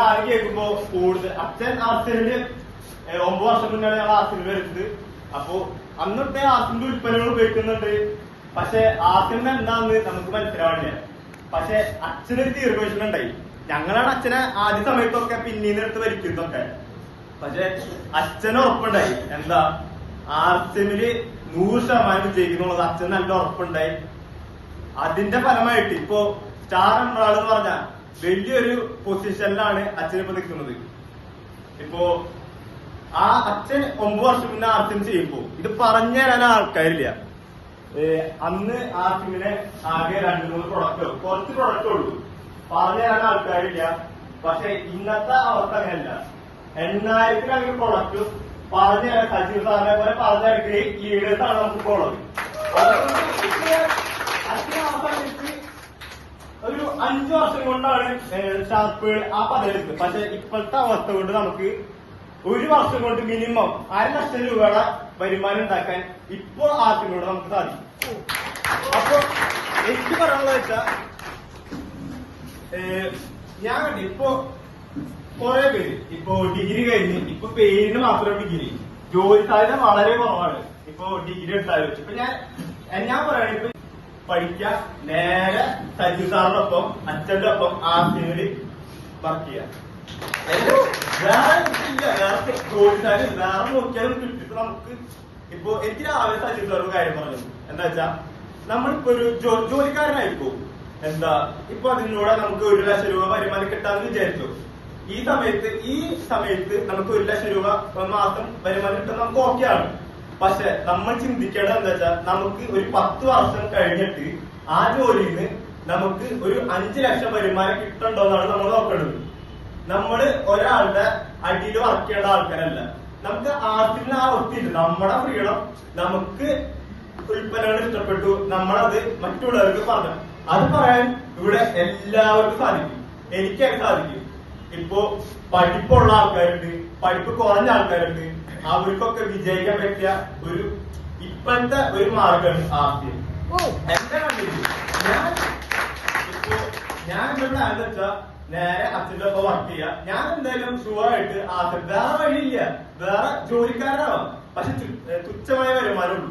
കാര്യം കേൾക്കുമ്പോ കൂടുതൽ അച്ഛൻ ആർസിനിൽ ഒമ്പത് വർഷം മുന്നാണ് ഞങ്ങൾ ആർസിനിൽ വരുന്നത്. അപ്പോ അന്നത്തെ ആർസിന്റെ ഉൽപ്പന്നങ്ങൾ ഉപയോഗിക്കുന്നുണ്ട്. പക്ഷെ ആർസിന്റെ എന്താന്ന് നമുക്ക് മനസ്സിലാവണില്ല. പക്ഷെ അച്ഛനൊരു ഒരു ഉണ്ടായി. ഞങ്ങളാണ് അച്ഛനെ ആദ്യ സമയത്തൊക്കെ പിന്നീന്ന് എടുത്ത് വലിക്കുന്നതൊക്കെ പക്ഷെ അച്ഛന് ഉറപ്പുണ്ടായി. എന്താ? ആർസിമിൽ നൂറ് ശതമാനം വിജയിക്കുന്നുള്ളത് അച്ഛൻ നല്ല ഉറപ്പുണ്ടായി. അതിന്റെ ഫലമായിട്ട് ഇപ്പോ സ്റ്റാർ എംബ്രാൾ എന്ന് പറഞ്ഞ വലിയൊരു പൊസിഷനിലാണ് അച്ഛൻ ഇപ്പൊ നിൽക്കുന്നത് ഇപ്പോ ആ അച്ഛൻ ഒമ്പത് വർഷം മുന്നേ ആർക്കും ചെയ്യുമ്പോ ഇത് പറഞ്ഞു തരാൻ ആൾക്കാരില്ല. അന്ന് ആർക്കിമിനെ ആകെ രണ്ടു മൂന്ന് പ്രൊഡക്റ്റോ കുറച്ച് പ്രൊഡക്റ്റോ ഉള്ളൂ. പറഞ്ഞു തരാൻ ആൾക്കാരില്ല. പക്ഷെ ഇന്നത്തെ അവസ്ഥ അങ്ങനെയല്ല. അങ്ങനെ പ്രൊഡക്റ്റ് പറഞ്ഞു തരാൻ സജീവ് സാറിനെ പോലെ പറഞ്ഞു തരക്കുകയും ലീഡേഴ്സാണ് നമുക്ക് ഉള്ളത് അച്ഛൻ ആ സമയത്ത് ഒരു അഞ്ചു വർഷം കൊണ്ടാണ് ഷാർപ്പ് ആ പദ്ധതി പക്ഷെ ഇപ്പോഴത്തെ അവസ്ഥ കൊണ്ട് നമുക്ക് ഒരു വർഷം കൊണ്ട് മിനിമം അര ലക്ഷം രൂപയുടെ വരുമാനം ഉണ്ടാക്കാൻ ഇപ്പോൾ ആർക്കിലൂടെ നമുക്ക് സാധിക്കും. അപ്പൊ എനിക്ക് പറയാനുള്ളത് വെച്ചാ ഞാൻ ഇപ്പോ കൊറേ പേര് ഇപ്പോ ഡിഗ്രി കഴിഞ്ഞ് ഇപ്പൊ പേരിന് മാത്രം ഡിഗ്രി ജോലി സാധ്യത വളരെ കുറവാണ്. ഇപ്പോ ഡിഗ്രി എടുത്താലും. ഇപ്പൊ ഞാൻ ഞാൻ പറയുകയാണെങ്കിൽ പഠിക്കുക നേരെ സജു സാറിനൊപ്പം അച്ഛന്റെ ഒപ്പം ആ ആർട്ടിനോട് വർക്ക് ചെയ്യാം നോക്കിയാലും കിട്ടിയിട്ട് നമുക്ക്. ഇപ്പൊ എനിക്ക് രാവിലെ സജു സാറ് കാര്യം പറഞ്ഞു എന്താ വെച്ചാ നമ്മളിപ്പോ ഒരു ജോലിക്കാരനായിരിക്കും എന്താ ഇപ്പൊ അതിലൂടെ നമുക്ക് ഒരു ലക്ഷം രൂപ വരുമാനം കിട്ടാന്ന് വിചാരിച്ചു. ഈ സമയത്ത് ഈ സമയത്ത് നമുക്ക് ഒരു ലക്ഷം രൂപ മാസം വരുമാനം കിട്ടാൻ നമുക്ക് ഓക്കെയാണ്. പക്ഷെ നമ്മൾ ചിന്തിക്കേണ്ടത് എന്താ വെച്ചാൽ നമുക്ക് ഒരു പത്ത് വർഷം കഴിഞ്ഞിട്ട് ആ ജോലിയിൽ നിന്ന് നമുക്ക് ഒരു അഞ്ച് ലക്ഷം വരുമാനം കിട്ടുന്നുണ്ടോ എന്നാണ് നമ്മൾ നോക്കേണ്ടത്. നമ്മൾ ഒരാളുടെ അടിയിൽ വർക്ക് ചെയ്യേണ്ട ആൾക്കാരല്ല. നമുക്ക് ആർട്ടിന് ആ ഒത്തില്ല നമ്മുടെ ഫ്രീഡം നമുക്ക് ഉൽപ്പന്നങ്ങൾ ഇഷ്ടപ്പെട്ടു. നമ്മളത് മറ്റുള്ളവർക്ക് പറഞ്ഞു. അത് പറയാൻ ഇവിടെ എല്ലാവർക്കും സാധിക്കും. എനിക്കൊക്കെ സാധിക്കും. ഇപ്പോ പഠിപ്പുള്ള ആൾക്കാരുണ്ട്. പഠിപ്പ് കുറഞ്ഞ ആൾക്കാരുണ്ട്. അവർക്കൊക്കെ വിജയിക്കാൻ പറ്റിയ ഒരു ഇപ്പത്തെ ഒരു മാർഗമാണ് ആദ്യം. എന്റെ കണ്ടില്ല? ഞാൻ ഇപ്പോ ഞാൻ ഇവിടെ ആണെന്ന് നേരെ അച്ഛന്റെ ഒപ്പം വർക്ക് ചെയ്യാം. ഞാൻ എന്തായാലും ഷുവർ ആയിട്ട് ആദ്യം വേറെ വഴിയില്ല. വേറെ ജോലിക്കാരനാവാം. പക്ഷെ തുച്ഛമായ വരുമാനമുള്ളൂ.